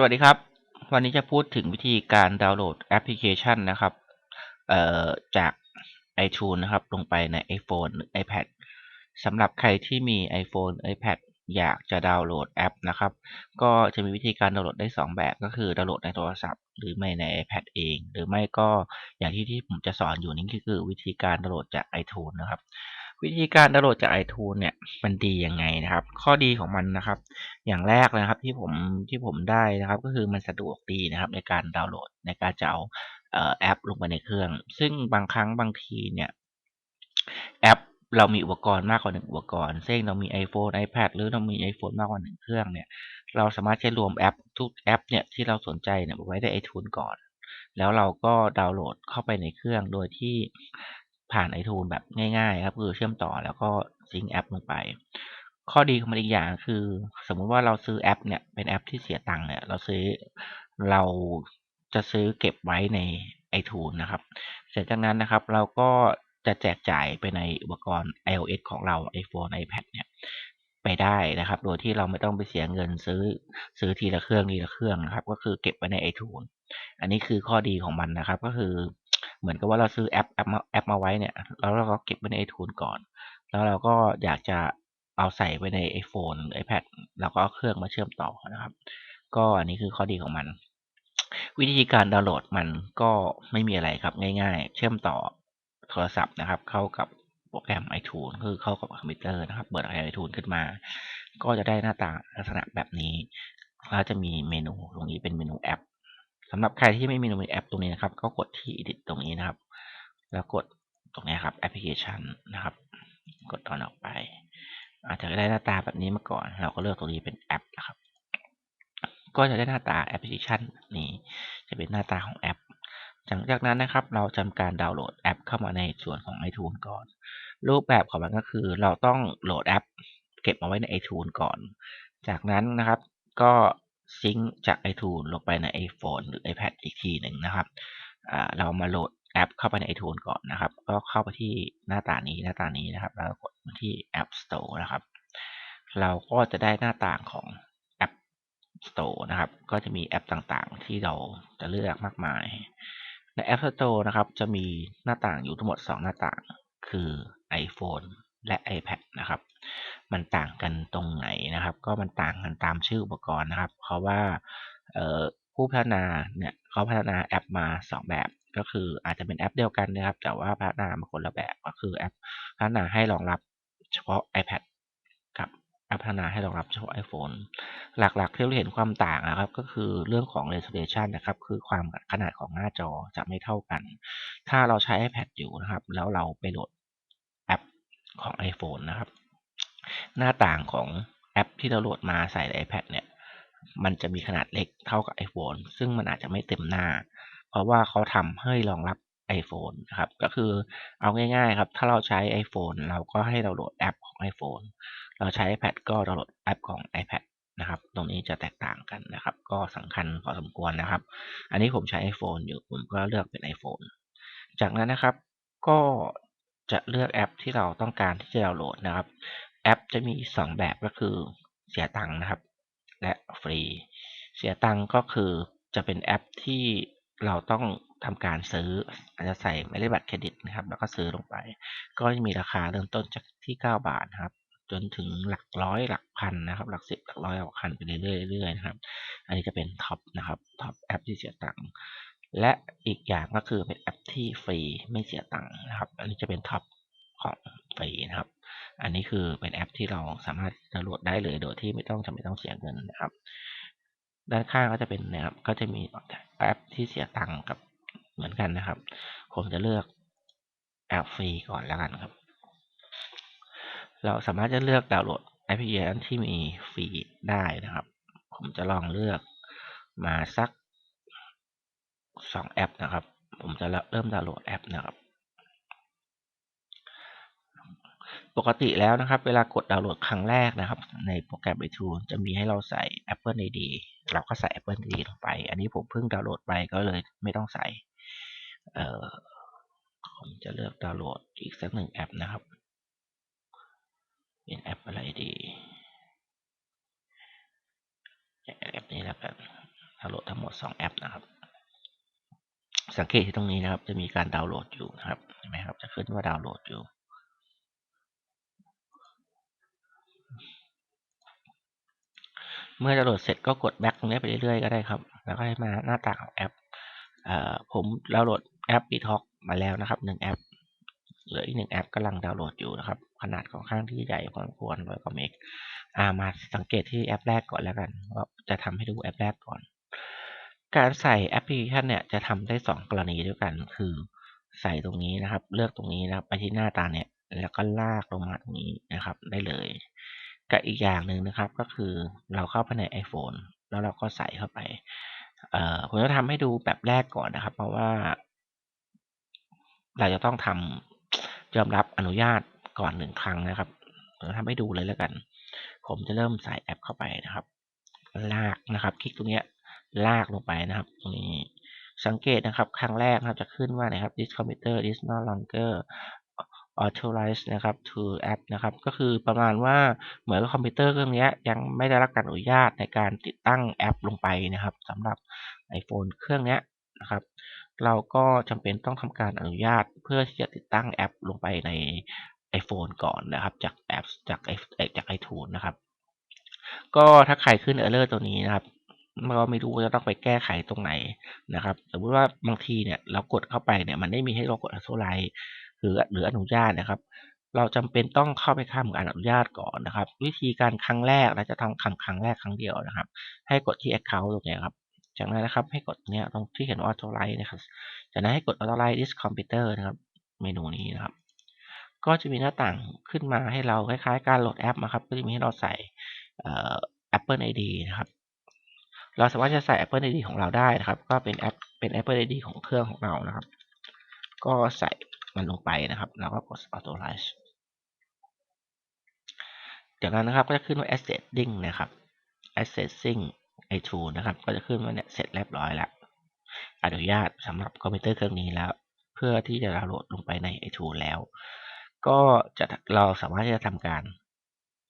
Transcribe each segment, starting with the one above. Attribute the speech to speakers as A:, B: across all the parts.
A: สวัสดีครับ วันนี้จะพูดถึงวิธีการดาวน์โหลดแอปพลิเคชันนะครับจาก iTunes นะครับ ลงไปใน iPhone หรือ iPad สำหรับใครที่มี iPhone iPad อยากจะดาวน์โหลดแอปนะครับ ก็จะมีวิธีการดาวน์โหลดได้ 2 แบบก็คือดาวน์โหลดในโทรศัพท์หรือไม่ใน iPad เอง หรือไม่ก็อย่างที่ที่ผมจะสอนอยู่นี่ก็คือวิธีการดาวน์โหลดจาก iTunes นะครับ วิธีการดาวน์โหลดจาก iTunes เนี่ยมันดียังไงนะครับ ข้อดีของมันนะครับ อย่างแรกนะครับที่ผมที่ผมได้นะครับ ก็คือมันสะดวกดีนะครับ ในการดาวน์โหลดในการจะเอาแอปลงไปในเครื่อง ซึ่งบางครั้งบางทีเนี่ยแอปเรามีอุปกรณ์มากกว่าหนึ่งอุปกรณ์ เช่นเรามี iPhone iPad หรือเรามี iPhone มากกว่าหนึ่งเครื่องเนี่ย เราสามารถใช้รวมแอปทุกแอปเนี่ยที่เราสนใจเนี่ยไว้ใน iTunes ก่อน แล้วเราก็ดาวน์โหลดเข้าไปในเครื่องโดยที่ ผ่าน iTunes แบบง่ายๆครับคือเชื่อมต่อแล้วก็ซิงค์แอปลงไป ข้อดีของมันอีกอย่างคือ สมมุติว่าเราซื้อแอปเนี่ยเป็นแอปที่เสียตังค์เนี่ยเราซื้อเราจะซื้อเก็บไว้ใน iTunes นะครับ เสร็จจากนั้นนะครับเราก็จะแจกจ่ายไปในอุปกรณ์ iOS ของเรา iPhone iPad เนี่ยไปได้นะครับ โดยที่เราไม่ต้องไปเสียเงินซื้อซื้อทีละเครื่องทีละเครื่องนะครับ ก็คือเก็บไว้ใน iTunes อันนี้คือข้อดีของมันนะครับ ก็คือ เหมือนกับว่าเราซื้อแอปแอปมาแอปมาไว้เนี่ย แล้วเราก็เก็บไว้ใน iTunes ก่อน แล้วเราก็อยากจะเอาใส่ไว้ใน iPhone หรือ iPad แล้วก็เอาเครื่องมาเชื่อมต่อนะครับ ก็อันนี้คือข้อดีของมัน วิธีการดาวน์โหลดมันก็ไม่มีอะไรครับง่ายๆ เชื่อมต่อโทรศัพท์นะครับ เข้ากับโปรแกรม iTunes คือเข้ากับคอมพิวเตอร์นะครับ เปิด iTunes ขึ้นมา ก็จะได้หน้าตาลักษณะแบบนี้แล้วจะมีเมนูตรงนี้เป็นเมนูแอป สำหรับใครที่ไม่มีเมนูแอปตรงนี้นะครับ ก็กดที่ edit ตรงนี้นะครับ แล้วกดตรงนี้ครับแอปพลิเคชันนะครับ กดตอนออกไป อาจจะได้หน้าตาแบบนี้มาก่อน เราก็เลือกตรงนี้เป็นแอปนะครับ ก็จะได้หน้าตาแอปพลิเคชันนี้จะเป็นหน้าตาของแอปหลังจากนั้นนะครับ เราทำการดาวน์โหลดแอปเข้ามาในส่วนของ iTunes ก่อน รูปแบบของมันก็คือเราต้องโหลดแอป เก็บมาไว้ใน iTunes ก่อน จากนั้นนะครับ ก็ ซิงจาก iTunes ลงไปใน iPhone หรือ iPad อีกทีหนึ่งนะครับเรามาโหลดแอปเข้าไปใน iTunes ก่อนนะครับ ก็เข้าไปที่หน้าตานี้หน้าตานี้นะครับ แล้วกดมาที่ App Store นะครับ เราก็จะได้หน้าต่างของ App Store นะครับ ก็จะมีแอปต่างๆ ที่เราจะเลือกมากมาย ใน App Store นะครับ จะมีหน้าต่างอยู่ทั้งหมด 2 หน้าต่าง คือ iPhone และ iPad นะครับ มันต่างกันตรงไหนนะครับ ก็มันต่างกันตามชื่ออุปกรณ์นะครับ เพราะว่าผู้พัฒนาเนี่ยเขาพัฒนาแอปมา 2 แบบก็คืออาจจะเป็นแอปเดียวกันนะครับ แต่ว่าพัฒนามาคนละแบบก็คือแอปพัฒนาให้รองรับเฉพาะ iPad กับแอปพัฒนาให้รองรับเฉพาะ iPhone หลักๆที่เราเห็นความต่างนะครับก็คือเรื่องของ resolution นะครับ คือความขนาดของหน้าจอจะไม่เท่ากัน ถ้าเราใช้ iPad อยู่นะครับ แล้วเราไปโหลด ของ iPhone นะครับ หน้าต่างของแอปที่เราโหลดมาใส่ใน iPad เนี่ย มันจะมีขนาดเล็กเท่ากับ iPhone ซึ่งมันอาจจะไม่เต็มหน้า เพราะว่าเขาทำให้รองรับ iPhone นะครับก็คือเอาง่ายๆครับถ้าเราใช้ iPhone เราก็ให้เราโหลดแอปของ iPhone เราใช้ iPad ก็ดาวน์โหลดแอปของ iPad นะครับตรงนี้จะแตกต่างกันนะครับ ก็สำคัญพอสมควรนะครับ อันนี้ผมใช้ iPhone อยู่ผมก็เลือกเป็น iPhone จากนั้นนะครับ ก็ จะเลือกแอปที่เราต้องการที่จะดาวน์โหลดนะครับ แอปจะมี 2 แบบก็คือเสียตังค์นะครับ และฟรี เสียตังค์ก็คือจะเป็นแอปที่เราต้องทำการซื้ออาจจะใส่หมายเลขบัตรเครดิตนะครับ แล้วก็ซื้อลงไป ก็จะมีราคาเริ่มต้นจากที่ 9 บาทนะครับ จนถึงหลักร้อยหลักพันนะครับ หลักสิบหลักร้อยหลักพันไปเรื่อยๆนะครับ อันนี้จะเป็นท็อปนะครับท็อปแอปที่เสียตังค์ และอีกอย่างก็คือเป็นแอปที่ฟรีไม่เสียตังค์นะครับ อันนี้จะเป็นท็อปของฟรีนะครับ อันนี้คือเป็นแอปที่เราสามารถดาวน์โหลดได้เลยโดยที่ไม่ต้องจำเป็นต้องเสียเงินนะครับ ด้านข้างก็จะเป็นนะครับ ก็จะมีแอปที่เสียตังค์กับเหมือนกันนะครับ ผมจะเลือกแอปฟรีก่อนแล้วกันครับ เราสามารถจะเลือกดาวน์โหลดแอปพลิเคชันที่มีฟรีได้นะครับ ผมจะลองเลือกมาสัก สองแอปนะครับ ผมจะเริ่มดาวน์โหลดแอปนะครับ ปกติแล้วนะครับ เวลากดดาวน์โหลดครั้งแรกนะครับ ในโปรแกรม iTunes จะมีให้เราใส่ Apple ID เราก็ใส่ Apple ID ลงไป อันนี้ผมเพิ่งดาวน์โหลดไปก็เลยไม่ต้องใส่เอ่อผมจะเลือกดาวน์โหลดอีกสักหนึ่งแอปนะครับ เป็นแอปอะไรดีแอปนี้แล้วกันาวน์โหลดทั้งหมด 2 แอปนะครับ สังเกตที่ตรงนี้นะครับ จะมีการดาวน์โหลดอยู่นะครับเห็นไหมครับ จะขึ้นว่าดาวน์โหลดอยู่ เมื่อดาวน์โหลดเสร็จก็กดแบ็กตรงนี้ไปเรื่อยๆก็ได้ครับ แล้วก็ให้มาหน้าต่างของแอปอผมดาวน์โหลดแอป b t a l k มาแล้วนะครับหนึ่งแอปเหลืออีกหนึ่งแอปกำลังดาวน์โหลดอยู่นะครับ ขนาดค่อนข้างที่ใหญ่พอสมควรร้อยกว่าเมกมาสังเกตที่แอปแรกก่อนแล้วกันว่าจะทำให้ดูแอปแรกก่อน การใส่แอปพลิเคชันเนี่ยจะทำได้ 2 กรณีด้วยกัน คือใส่ตรงนี้นะครับ เลือกตรงนี้นะครับไปที่หน้าตาเนี่ยแล้วก็ลากลงมาตรงนี้นะครับ ได้เลย กับอีกอย่างหนึ่งนะครับก็คือเราเข้าไปใน iPhone แล้วเราก็ใส่เข้าไปเอ่อผมจะทำให้ดูแบบแรกก่อนนะครับ เพราะว่า เราจะต้องทำยอมรับอนุญาตก่อนหนึ่งครั้งนะครับผมจะทำให้ดูเลยแล้วกัน ผมจะเริ่มใส่แอปเข้าไปนะครับ ลากนะครับ คลิกตรงเนี้ย ลากลงไปนะครับตรงนี้สังเกตนะครับ ครั้งแรกนะครับจะขึ้นว่านะครับ this computer is no longer authorized นะครับ to app นะครับ ก็คือประมาณว่าเหมือนกับคอมพิวเตอร์เครื่องนี้ยังไม่ได้รับการอนุญาตในการติดตั้งแอปลงไปนะครับสำหรับ iPhone เครื่องนี้นะครับ เราก็จำเป็นต้องทำการอนุญาตเพื่อที่จะติดตั้งแอปลงไปใน iPhone ก่อนนะครับ จากแอปจากจาก iTunes นะครับ ก็ถ้าใครขึ้น error ตัวนี้นะครับ เราไม่รู้ว่าจะต้องไปแก้ไขตรงไหนนะครับ สมมติว่าบางทีเนี่ยเรากดเข้าไปเนี่ยมันไม่มีให้เรากดอ u t h o r i z e หรือหรืออนุญาตนะครับ เราจำเป็นต้องเข้าไปข้ามการอนุญาตก่อนนะครับ วิธีการครั้งแรกเราจะทำครั้งครั้งแรกครั้งเดียวนะครับ ให้กดที่ account ตรงนี้ครับ จากนั้นนะครับให้กดเนี้ยตรงที่เขียนว่า authorize นะครับ จากนั้นให้กด authorize this computer นะครับ เมนูนี้นะครับ ก็จะมีหน้าต่างขึ้นมาให้เราคล้ายๆ การโหลดแอปนะครับ ก็จะมีให้เราใส่ Apple ID นะครับ เราสามารถจะใส่ Apple ID ของเราได้นะครับ ก็เป็นแอปเป็น Apple ID ของเครื่องของเรานะครับ ก็ใส่มันลงไปนะครับ แล้วก็กด authorize จากนั้นนะครับก็จะขึ้นว่า accessing นะครับ accessing iTunes นะครับ ก็จะขึ้นว่าเนี่ยเสร็จเรียบร้อยแล้ว อนุญาตสำหรับคอมพิวเตอร์เครื่องนี้แล้ว เพื่อที่จะดาวน์โหลดลงไปใน iTunes แล้ว ก็จะเราสามารถที่จะทำการ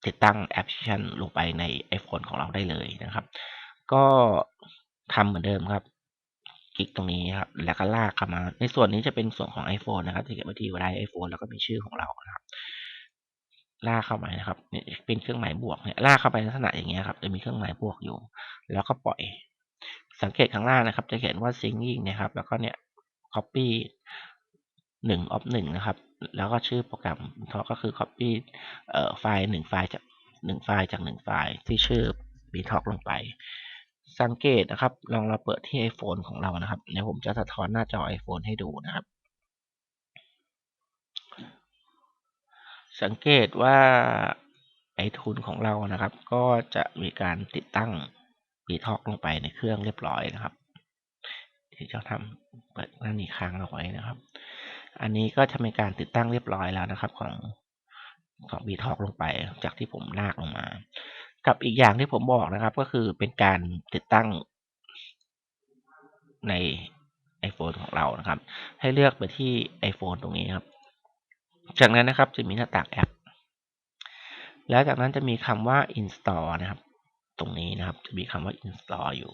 A: ติดตั้งแอปพลิเคชันลงไปใน iPhone ของเราได้เลยนะครับ ก็ทำเหมือนเดิมครับ คลิกตรงนี้ครับ แล้วก็ลากเข้ามา ในส่วนนี้จะเป็นส่วนของ iPhone นะครับที่เก็บไว้ที่ไว้ iPhone แล้วก็มีชื่อของเรานะครับ ลากเข้าไปนะครับเนี่ยเป็นเครื่องหมายบวกเนี่ยลากเข้าไปลักษณะอย่างเงี้ยครับ จะมีเครื่องหมายบวกอยู่ แล้วก็ปล่อย สังเกตข้างล่างนะครับ จะเขียนว่า syncing นะครับ แล้วก็เนี่ย copy หนึ่ง of หนึ่งนะครับ แล้วก็ชื่อโปรแกรมก็คือ copy เอ่อไฟล์หนึ่งไฟล์จากหนึ่งไฟล์จากหนึ่งไฟล์ที่ชื่อ b t a l k ลงไป สังเกตนะครับ ลองเราเปิดที่ iPhone ของเรานะครับ เดี๋ยวผมจะสะท้อนหน้าจอ iPhone ให้ดูนะครับ สังเกตว่าไอทุนของเรานะครับ ก็จะมีการติดตั้ง b t a l k ลงไปในเครื่องเรียบร้อยนะครับที่จะทำเปิดหน้านี้ค้างเอาไว้นะครับ อันนี้ก็จะเป็นการติดตั้งเรียบร้อยแล้วนะครับ ของของ b t a l k ลงไปจากที่ผมลากลงมา กับอีกอย่างที่ผมบอกนะครับ ก็คือเป็นการติดตั้งใน iPhone ของเรานะครับ ให้เลือกไปที่ iPhone ตรงนี้ครับ จากนั้นนะครับจะมีหน้าต่างแอป แล้วจากนั้นจะมีคำว่า install นะครับ ตรงนี้นะครับ จะมีคำว่า install อยู่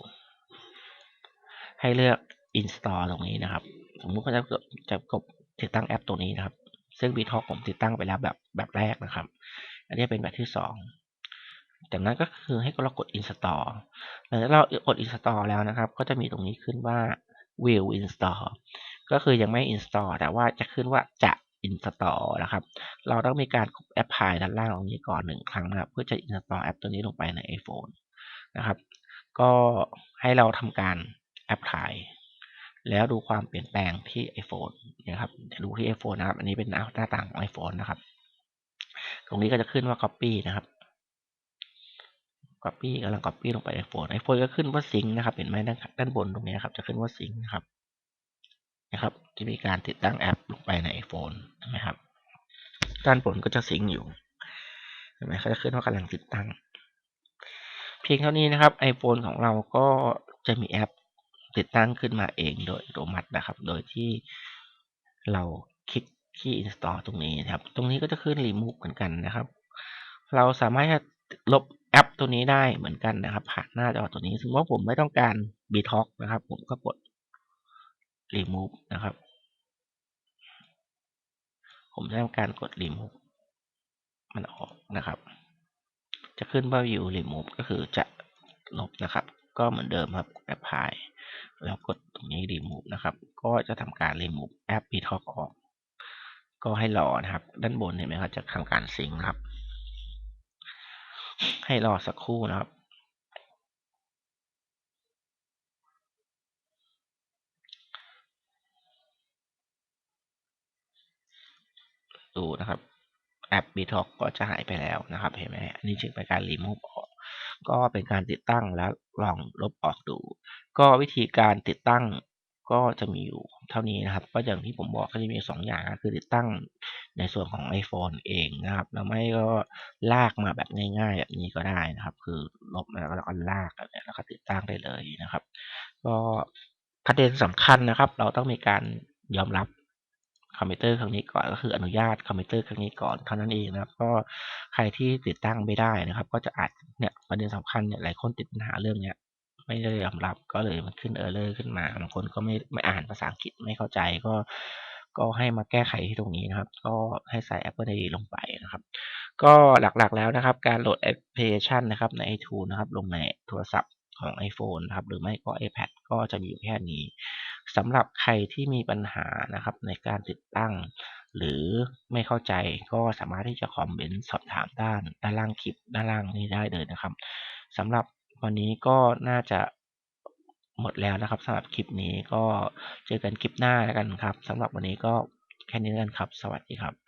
A: ให้เลือก install ตรงนี้นะครับ สมมติว่าจะจะกดติดตั้งแอปตัวนี้นะครับ ซึ่ง b t a l k ผมติดตั้งไปแล้วแบบแบบแรกนะครับ อันนี้เป็นแบบที่สอง จากนั้นก็คือให้เรากด install หลังจากเรากด install แล้วนะครับ ก็จะมีตรงนี้ขึ้นว่า will install ก็คือยังไม่ install แต่ว่าจะขึ้นว่าจะ install นะครับ เราต้องมีการแอปพลายด้านล่างตรงนี้ก่อนหนึ่งครั้งนะครับ เพื่อจะ install แอปตัวนี้ลงไปใน iPhone นะครับ ก็ให้เราทำการแอปพลายแล้วดูความเปลี่ยนแปลงที่ iPhone นะครับดูที่ iPhone นะครับ อันนี้เป็นหน้าต่างของ iPhone นะครับ ตรงนี้ก็จะขึ้นว่า copy นะครับ copy กำลัง copy ลงไป iPhone iPhone ก็ขึ้นว่า sync นะครับ เห็นไหมด้านด้านบนตรงนี้ครับ จะขึ้นว่า sync นะครับ นะครับจะมีการติดตั้งแอปลงไปใน iPhone นะครับ ด้านบนก็จะ sync อยู่ เห็นไหมเขาจะขึ้นว่ากำลังติดตั้ง เพียงเท่านี้นะครับ iPhone ของเราก็จะมีแอปติดตั้งขึ้นมาเองโดยอัตโนมัตินะครับ โดยที่เราคลิกที่ install ตรงนี้นะครับ ตรงนี้ก็จะขึ้น remove เหมือนกันนะครับ เราสามารถลบ แอปตัวนี้ได้เหมือนกันนะครับ ผ่านหน้าจอตัวนี้สมมติว่าผมไม่ต้องการ b t a l k นะครับ ผมก็กด remove นะครับ ผมจะทำการกด remove มันออกนะครับ จะขึ้นว่า view remove ก็คือจะลบนะครับ ก็เหมือนเดิมครับ apply แล้วกดตรงนี้ remove นะครับ ก็จะทำการ remove แอป b t a l k ออก ก็ให้รอนะครับ ด้านบนเห็นไหมครับจะทำการซิงค์ครับ ให้รอสักครู่นะครับ ดูนะครับแอป b t a l k ก็จะหายไปแล้วนะครับ เห็นไหมอันนี้จึงเป็นการ remove ออก ก็เป็นการติดตั้งแล้วลองลบออกดู ก็วิธีการติดตั้ง ก็จะมีอยู่เท่านี้นะครับ ก็อย่างที่ผมบอกก็จะมี 2 อย่างคือติดตั้งในส่วนของ iPhone เองนะครับแล้วไม่ก็ลากมาแบบง่ายๆ แบบนี้ก็ได้นะครับ คือลบแล้วก็ลากแล้วก็ติดตั้งได้เลยนะครับ ก็ประเด็นสำคัญนะครับ เราต้องมีการยอมรับคอมพิวเตอร์ครั้งนี้ก่อนก็คืออนุญาตคอมพิวเตอร์ครั้งนี้ก่อนเท่านั้นเองนะครับ ก็ใครที่ติดตั้งไม่ได้นะครับ ก็จะอาจเนี่ยประเด็นสำคัญเนี่ยหลายคนติดปัญหาเรื่องเนี้ย ไม่ได้ยอมรับก็เลยมันขึ้นเออร์เลอร์ขึ้นมาบางคนก็ไม่ไม่อ่านภาษาอังกฤษไม่เข้าใจก็ก็ให้มาแก้ไขที่ตรงนี้นะครับ ก็ให้ใส่ Apple ID ลงไปนะครับ ก็หลักๆแล้วนะครับ การโหลดแอปพลิเคชันนะครับใน iTunes นะครับ ลงในโทรศัพท์ของ iPhone นะครับหรือไม่ก็ iPad ก็จะมีอยู่แค่นี้สำหรับใครที่มีปัญหานะครับในการติดตั้ง หรือไม่เข้าใจก็สามารถที่จะคอมเมนต์สอบถามด้านด้านล่างคลิปด้านล่างนี้ได้เลยนะครับสำหรับ วันนี้ก็น่าจะหมดแล้วนะครับสำหรับคลิปนี้ก็เจอกันคลิปหน้าแล้วกันครับสำหรับวันนี้ก็แค่นี้แล้วกันครับ สวัสดีครับ